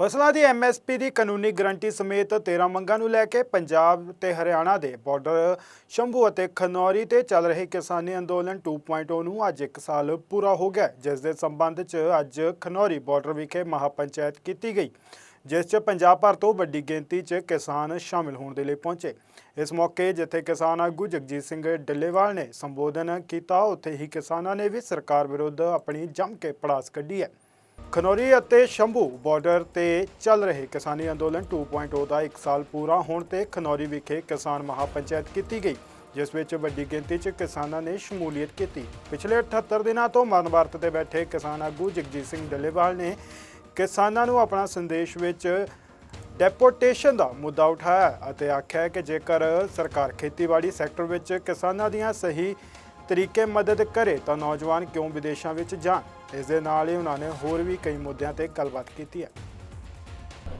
ਫਸਲਾਂ ਦੀ ਐਮਐਸਪੀ ਦੀ ਕਾਨੂੰਨੀ ਗਰੰਟੀ ਸਮੇਤ 13 ਮੰਗਾਂ ਨੂੰ ਲੈ ਕੇ ਪੰਜਾਬ ਤੇ ਹਰਿਆਣਾ ਦੇ ਬਾਰਡਰ ਸ਼ੰਭੂ ਅਤੇ ਖਨੌਰੀ ਤੇ ਚੱਲ ਰਹੇ ਕਿਸਾਨੀ ਅੰਦੋਲਨ 2.0 ਨੂੰ ਅੱਜ 1 ਸਾਲ ਪੂਰਾ ਹੋ ਗਿਆ, ਜਿਸ ਦੇ ਸੰਬੰਧ 'ਚ ਅੱਜ ਖਨੌਰੀ ਬਾਰਡਰ ਵਿਖੇ ਮਹਾਪੰਚਾਇਤ ਕੀਤੀ ਗਈ, ਜਿਸ 'ਚ ਪੰਜਾਬ ਭਰ ਤੋਂ ਵੱਡੀ ਗਿਣਤੀ 'ਚ ਕਿਸਾਨ ਸ਼ਾਮਿਲ ਹੋਣ ਦੇ ਲਈ ਪਹੁੰਚੇ। ਇਸ ਮੌਕੇ ਜਿੱਥੇ ਕਿਸਾਨ ਆਗੂ ਜਗਜੀਤ ਸਿੰਘ ਡੱਲੇਵਾਲ ਨੇ ਸੰਬੋਧਨ ਕੀਤਾ, ਉੱਥੇ ਹੀ ਕਿਸਾਨਾਂ ਨੇ ਵੀ ਸਰਕਾਰ ਵਿਰੁੱਧ ਆਪਣੀ ਜੰਮ ਕੇ ਪੜਾਸ ਕੱਢੀ ਹੈ। ਖਨੌਰੀ ਅਤੇ ਸ਼ੰਭੂ ਬਾਰਡਰ ਤੇ ਚੱਲ ਰਹੇ ਕਿਸਾਨੀ ਅੰਦੋਲਨ 2.0 ਦਾ 1 ਸਾਲ ਪੂਰਾ ਹੋਣ ਤੇ ਖਨੌਰੀ ਵਿਖੇ ਕਿਸਾਨ ਮਹਾਪੰਚਾਇਤ ਕੀਤੀ ਗਈ, ਜਿਸ ਵਿੱਚ ਵੱਡੀ ਗਿਣਤੀ 'ਚ ਕਿਸਾਨਾਂ ਨੇ ਸ਼ਮੂਲੀਅਤ ਕੀਤੀ। ਪਿਛਲੇ 78 ਦਿਨਾਂ ਤੋਂ ਮਰਨ ਵਰਤ ਤੇ ਬੈਠੇ ਕਿਸਾਨ ਆਗੂ ਜਗਜੀਤ ਸਿੰਘ ਡੱਲੇਵਾਲ ਨੇ ਕਿਸਾਨਾਂ ਨੂੰ ਆਪਣਾ ਸੰਦੇਸ਼ ਵਿੱਚ ਡੈਪੋਟੇਸ਼ਨ ਦਾ ਮੁੱਦਾ ਉਠਾਇਆ ਅਤੇ ਆਖਿਆ ਕਿ ਜੇਕਰ ਸਰਕਾਰ ਖੇਤੀਬਾੜੀ ਸੈਕਟਰ ਵਿੱਚ ਕਿਸਾਨਾਂ ਦੀਆਂ ਸਹੀ ਤਰੀਕੇ ਮਦਦ ਕਰੇ ਤਾਂ ਨੌਜਵਾਨ ਕਿਉਂ ਵਿਦੇਸ਼ਾਂ ਵਿੱਚ ਜਾਣ ਇਸ ਦੇ ਨਾਲ ਹੀ ਉਹਨਾਂ ਨੇ ਹੋਰ ਵੀ ਕਈ ਮੁੱਦਿਆਂ ਤੇ ਗੱਲਬਾਤ ਕੀਤੀ ਹੈ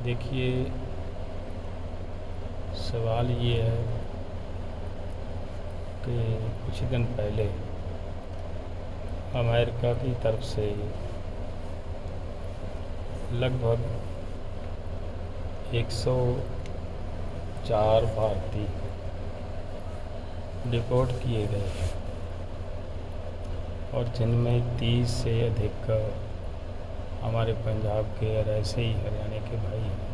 देखिए सवाल ये है कि कुछ दिन पहले अमेरिका की तरफ से लगभग 104 भारतीय डिपोर्ट किए गए हैं और जिनमें 30 से अधिक हमारे पंजाब के और ऐसे ही हरियाणा के भाई हैं।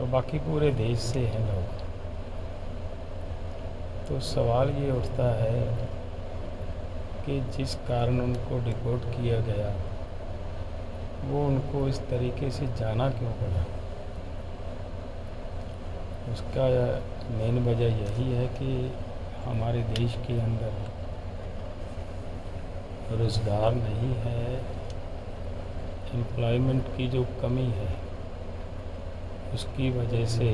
और बाकी पूरे देश से हैं लोग। तो सवाल ये उठता है कि जिस कारण उनको डिपोर्ट किया गया, वो उनको इस तरीके से जाना क्यों पड़ा? उसका मेन वजह यही है कि हमारे देश के अंदर रोज़गार नहीं है एम्प्लॉयमेंट की जो कमी है, उसकी वजह से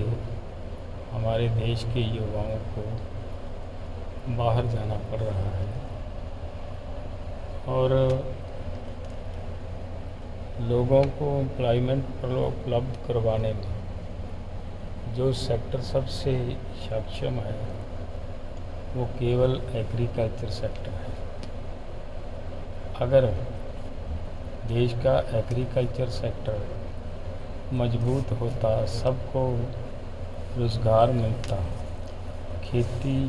हमारे देश के युवाओं को बाहर जाना पड़ रहा है। और लोगों को एम्प्लॉयमेंट उपलब्ध करवाने में जो सेक्टर सबसे सक्षम है, वो केवल एग्रीकल्चर सेक्टर है। अगर देश का एग्रीकल्चर सेक्टर मज़बूत होता, सबको रोज़गार मिलता, खेती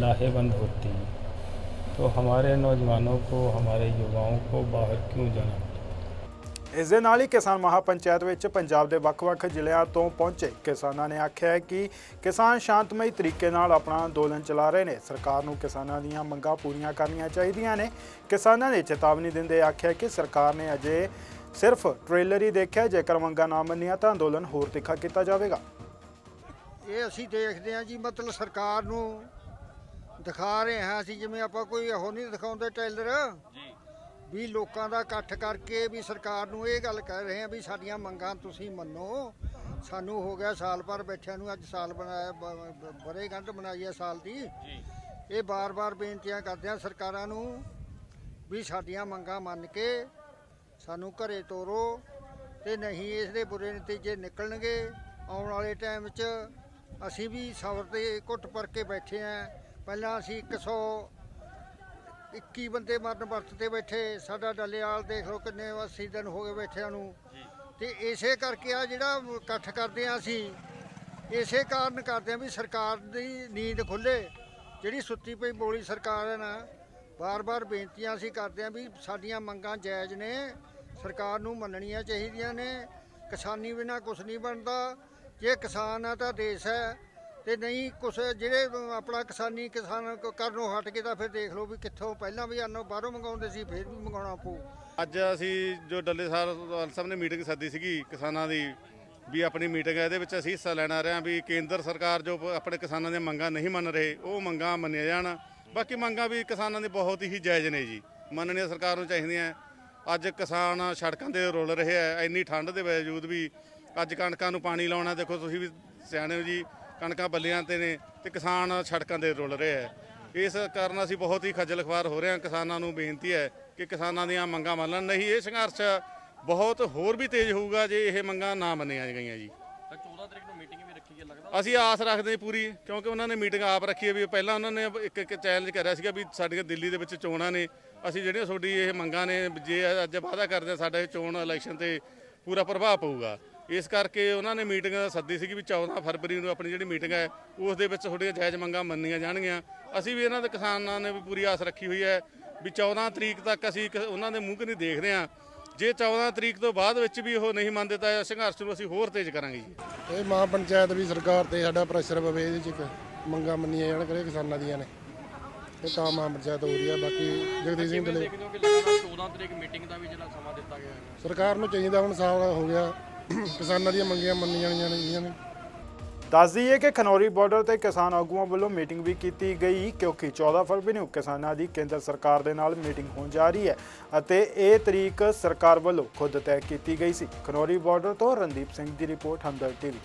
लाहेबंद होती तो हमारे नौजवानों को, हमारे युवाओं को बाहर क्यों जाना? ਇਸ ਦੇ ਨਾਲ ਹੀ ਕਿਸਾਨ ਮਹਾਪੰਚਾਇਤ ਵਿੱਚ ਪੰਜਾਬ ਦੇ ਵੱਖ-ਵੱਖ ਜ਼ਿਲ੍ਹਿਆਂ ਤੋਂ ਪਹੁੰਚੇ ਕਿਸਾਨਾਂ ਨੇ ਆਖਿਆ ਹੈ ਕਿ ਕਿਸਾਨ ਸ਼ਾਂਤਮਈ ਤਰੀਕੇ ਨਾਲ ਆਪਣਾ ਅੰਦੋਲਨ ਚਲਾ ਰਹੇ ਨੇ। ਸਰਕਾਰ ਨੂੰ ਕਿਸਾਨਾਂ ਦੀਆਂ ਮੰਗਾਂ ਪੂਰੀਆਂ ਕਰਨੀਆਂ ਚਾਹੀਦੀਆਂ ਨੇ। ਕਿਸਾਨਾਂ ਨੇ ਚੇਤਾਵਨੀ ਦਿੰਦੇ ਆਖਿਆ ਕਿ ਸਰਕਾਰ ਨੇ ਅਜੇ ਸਿਰਫ ਟ੍ਰੇਲਰ ਹੀ ਦੇਖਿਆ ਜੇਕਰ ਮੰਗਾਂ ਨਾ ਮੰਨੀਆਂ ਤਾਂ ਅੰਦੋਲਨ ਹੋਰ ਤਿੱਖਾ ਕੀਤਾ ਜਾਵੇਗਾ। ਇਹ ਅਸੀਂ ਦੇਖਦੇ ਹਾਂ ਜੀ। ਮਤਲਬ ਸਰਕਾਰ ਨੂੰ ਦਿਖਾ ਰਹੇ ਹਾਂ ਅਸੀਂ। ਜਿਵੇਂ ਆਪਾਂ ਕੋਈ ਉਹ ਨਹੀਂ ਦਿਖਾਉਂਦੇ ਟੇਲਰ ਜੀ। ਵੀ ਲੋਕਾਂ ਦਾ ਇਕੱਠ ਕਰਕੇ ਵੀ ਸਰਕਾਰ ਨੂੰ ਇਹ ਗੱਲ ਕਹਿ ਰਹੇ ਹਾਂ ਵੀ ਸਾਡੀਆਂ ਮੰਗਾਂ ਤੁਸੀਂ ਮੰਨੋ। ਸਾਨੂੰ ਹੋ ਗਿਆ ਸਾਲ ਭਰ ਬੈਠਿਆਂ ਨੂੰ ਅੱਜ ਸਾਲ ਬਣਾਇਆ ਬਰੇ ਗੰਢ ਬਣਾਈ ਹੈ ਸਾਲ ਦੀ। ਇਹ ਬਾਰ-ਬਾਰ ਬੇਨਤੀਆਂ ਕਰਦੇ ਹਾਂ ਸਰਕਾਰਾਂ ਨੂੰ ਵੀ ਸਾਡੀਆਂ ਮੰਗਾਂ ਮੰਨ ਕੇ ਸਾਨੂੰ ਘਰੇ ਤੋਰੋ ਤੇ ਨਹੀਂ ਇਸ ਦੇ ਬੁਰੇ ਨਤੀਜੇ ਨਿਕਲਣਗੇ। ਆਉਣ ਵਾਲੇ ਟਾਈਮ 'ਚ ਅਸੀਂ ਵੀ ਸਬਰ ਤੇ ਘੁੱਟ ਪਰ ਕੇ ਬੈਠੇ ਆਂ। ਪਹਿਲਾਂ ਅਸੀਂ 121 ਬੰਦੇ ਮਰਨ ਵਰਤ ਤੇ ਬੈਠੇ ਸਾਡਾ ਡੱਲੇਵਾਲ ਦੇਖ ਲਓ ਕਿੰਨੇ 80 ਦਿਨ ਹੋ ਗਏ ਬੈਠਿਆਂ ਨੂੰ। ਤੇ ਇਸੇ ਕਰਕੇ ਆ ਜਿਹੜਾ ਇਕੱਠ ਕਰਦੇ ਆ ਅਸੀਂ ਇਸੇ ਕਾਰਨ ਕਰਦੇ ਆ ਵੀ ਸਰਕਾਰ ਦੀ ਨੀਂਦ ਖੁੱਲੇ। ਜਿਹੜੀ ਸੁੱਤੀ ਪਈ ਬੋਲੀ ਸਰਕਾਰ ਹੈ ਨਾ ਬਾਰ-ਬਾਰ ਬੇਨਤੀਆਂ ਅਸੀਂ ਕਰਦੇ ਆ ਵੀ ਸਾਡੀਆਂ ਮੰਗਾਂ ਜਾਇਜ਼ ਨੇ ਸਰਕਾਰ ਨੂੰ ਮੰਨਣੀਆਂ ਚਾਹੀਦੀਆਂ ਨੇ। ਕਿਸਾਨੀ ਬਿਨਾ ਕੁਝ ਨਹੀਂ ਬਣਦਾ। ਜੇ ਕਿਸਾਨ ਆ ਤਾਂ ਦੇਸ਼ ਹੈ। ਤੇ ਨਹੀਂ, ਕੁਛ ਜਿਹੜੇ ਆਪਣਾ ਕਿਸਾਨੀ ਕਿਸਾਨ ਕ- ਕਰਨੋਂ ਹਟ ਕੇ ਤਾਂ ਫਿਰ ਦੇਖ ਲਓ ਵੀ ਕਿੱਥੋਂ ਪਹਿਲਾਂ ਵੀ ਆਨੋਂ, ਬਾਹਰੋਂ ਮੰਗਾਉਂਦੇ ਸੀ, ਫਿਰ ਵੀ ਮੰਗਾਉਣਾ ਪਊ। ਅੱਜ ਅਸੀਂ ਜੋ ਡੱਲੇ ਸਾਹਿਬ ਸਾਹਿਬ ਨੇ ਮੀਟਿੰਗ ਸੱਦੀ ਸੀਗੀ ਕਿਸਾਨਾਂ ਦੀ, ਵੀ ਆਪਣੀ ਮੀਟਿੰਗ ਹੈ, ਇਹਦੇ ਵਿੱਚ ਅਸੀਂ ਹਿੱਸਾ ਲੈਣਾ ਰਹੇ ਹਾਂ ਵੀ ਕੇਂਦਰ ਸਰਕਾਰ ਜੋ ਆਪਣੇ ਕਿਸਾਨਾਂ ਦੀਆਂ ਮੰਗਾਂ ਨਹੀਂ ਮੰਨ ਰਹੇ, ਉਹ ਮੰਗਾਂ ਮੰਨੀਆਂ ਜਾਣ। ਬਾਕੀ ਮੰਗਾਂ ਵੀ ਕਿਸਾਨਾਂ ਦੀ ਬਹੁਤ ਹੀ ਜਾਇਜ਼ ਨੇ ਜੀ। ਮੰਨਣੀਆਂ ਸਰਕਾਰ ਨੂੰ ਚਾਹੀਦੀਆਂ। ਅੱਜ ਕਿਸਾਨ ਸੜਕਾਂ ਤੇ ਰੁਲ ਰਹੇ ਆ ਇੰਨੀ ਠੰਡ ਦੇ ਬਾਵਜੂਦ ਵੀ ਅੱਜ ਕਣਕਾਂ ਨੂੰ ਪਾਣੀ ਲਾਉਣਾ, ਦੇਖੋ ਤੁਸੀਂ ਵੀ ਸਿਆਣੇ ਹੋ ਜੀ ਕਣਕਾਂ ਬੱਲੀਆਂ ਤੇ ਨੇ ਤੇ ਕਿਸਾਨ ਸੜਕਾਂ ਤੇ ਰੁਲ ਰਹੇ ਆ ਇਸ ਕਾਰਨ ਅਸੀਂ ਬਹੁਤ ਹੀ ਖੱਜਲ ਖਵਾਰ ਹੋ ਰਹੇ ਹਾਂ। ਕਿਸਾਨਾਂ ਨੂੰ ਬੇਨਤੀ ਹੈ ਕਿ ਕਿਸਾਨਾਂ ਦੀਆਂ ਮੰਗਾਂ ਮੰਨਣ ਨਹੀਂ ਇਹ ਸੰਘਰਸ਼ ਬਹੁਤ ਹੋਰ ਵੀ ਤੇਜ਼ ਹੋਊਗਾ ਜੇ ਇਹ ਮੰਗਾਂ ਨਾ ਮੰਨੀਆਂ ਗਈਆਂ ਜੀ। ਤਾਂ 14 ਤਰੀਕ ਨੂੰ ਮੀਟਿੰਗ ਵੀ ਰੱਖੀ ਹੈ ਲੱਗਦਾ? ਅਸੀਂ ਆਸ ਰੱਖਦੇ ਹਾਂ ਪੂਰੀ ਕਿਉਂਕਿ ਉਹਨਾਂ ਨੇ ਮੀਟਿੰਗ ਆਪ ਰੱਖੀ ਹੈ ਵੀ ਪਹਿਲਾਂ ਉਹਨਾਂ ਨੇ ਇੱਕ ਇੱਕ ਚੈਲੰਜ ਕਰਿਆ ਸੀਗਾ ਵੀ ਸਾਡੀਆਂ ਦਿੱਲੀ ਦੇ ਵਿੱਚ ਚੋਣਾਂ ਨੇ। ਅਸੀਂ ਜਿਹੜੀਆਂ ਤੁਹਾਡੀ ਇਹ ਮੰਗਾਂ ਨੇ ਜੇ ਅੱਜ ਵਾਅਦਾ ਕਰਦੇ ਹਾਂ ਸਾਡੇ ਚੋਣ ਇਲੈਕਸ਼ਨ ਤੇ ਪੂਰਾ ਪ੍ਰਭਾਵ ਪਊਗਾ। ਇਸ ਕਰਕੇ ਉਹਨਾਂ ਨੇ ਮੀਟਿੰਗ ਸੱਦੀ ਸੀਗੀ ਵੀ 14 ਫਰਵਰੀ ਨੂੰ ਆਪਣੀ ਜਿਹੜੀ ਮੀਟਿੰਗ ਹੈ ਉਸ ਦੇ ਵਿੱਚ ਤੁਹਾਡੀਆਂ ਜਾਇਜ਼ ਮੰਗਾਂ ਮੰਨੀਆਂ ਜਾਣਗੀਆਂ। ਅਸੀਂ ਵੀ ਇਹਨਾਂ ਦੇ ਕਿਸਾਨਾਂ ਨੇ ਵੀ ਪੂਰੀ ਆਸ ਰੱਖੀ ਹੋਈ ਹੈ ਵੀ 14 ਤਰੀਕ ਤੱਕ ਅਸੀਂ ਉਹਨਾਂ ਦੇ ਮੂੰਹ ਨਹੀਂ ਦੇਖਦੇ ਹਾਂ। ਜੇ 14 ਤਰੀਕ ਤੋਂ ਬਾਅਦ ਵਿੱਚ ਵੀ ਉਹ ਨਹੀਂ ਮੰਨਦੇ ਤਾਂ ਸੰਘਰਸ਼ ਨੂੰ ਅਸੀਂ ਹੋਰ ਤੇਜ਼ ਕਰਾਂਗੇ ਜੀ। ਇਹ ਮਾਂ ਪੰਚਾਇਤ ਵੀ ਸਰਕਾਰ ਤੇ ਸਾਡਾ ਪ੍ਰੈਸ਼ਰ ਪਵੇ ਇਹਦੇ ਚ ਇੱਕ ਮੰਗਾਂ ਮੰਨੀਆਂ ਜਾਣ ਕਰੇ ਕਿਸਾਨਾਂ ਦੀਆਂ ਨੇ। ਇਹ ਤਾਂ ਮਾਂ ਪੰਚਾਇਤ ਹੋ ਰਹੀ ਆ ਬਾਕੀ ਜਗਦੀਸ਼ ਸਿੰਘ ਕਿ ਲਗਾਤਾਰ 14 ਤਰੀਕ ਮੀਟਿੰਗ ਦਾ ਵੀ ਜਿਹੜਾ ਸਮਾਂ ਦਿੱਤਾ ਗਿਆ ਹੈ? ਸਰਕਾਰ ਨੂੰ ਚਾਹੀਦਾ ਹੁਣ ਸਾਲ ਹੋ ਗਿਆ ਕਿਸਾਨਾਂ ਦੀਆਂ ਮੰਗੀਆਂ ਮੰਨੀਆਂ ਜਾਣੀਆਂ ਨੇ ਦੱਸ ਦਈਏ ਕਿ ਖਨੌਰੀ ਬਾਰਡਰ ਤੇ ਕਿਸਾਨ ਆਗੂਆਂ ਵੱਲੋਂ ਮੀਟਿੰਗ ਵੀ ਕੀਤੀ ਗਈ, ਕਿਉਂਕਿ 14 ਫਰਵਰੀ ਨੂੰ ਕਿਸਾਨਾਂ ਦੀ ਕੇਂਦਰ ਸਰਕਾਰ ਦੇ ਨਾਲ ਮੀਟਿੰਗ ਹੋਣ ਜਾ ਰਹੀ ਹੈ ਅਤੇ ਇਹ ਤਰੀਕ ਸਰਕਾਰ ਵੱਲੋਂ ਖੁਦ ਤੈਅ ਕੀਤੀ ਗਈ ਸੀ। ਖਨੌਰੀ ਬਾਰਡਰ ਤੋਂ ਰਣਦੀਪ ਸਿੰਘ ਦੀ ਰਿਪੋਰਟ ਹਮਦਰ ਟੀਵੀ।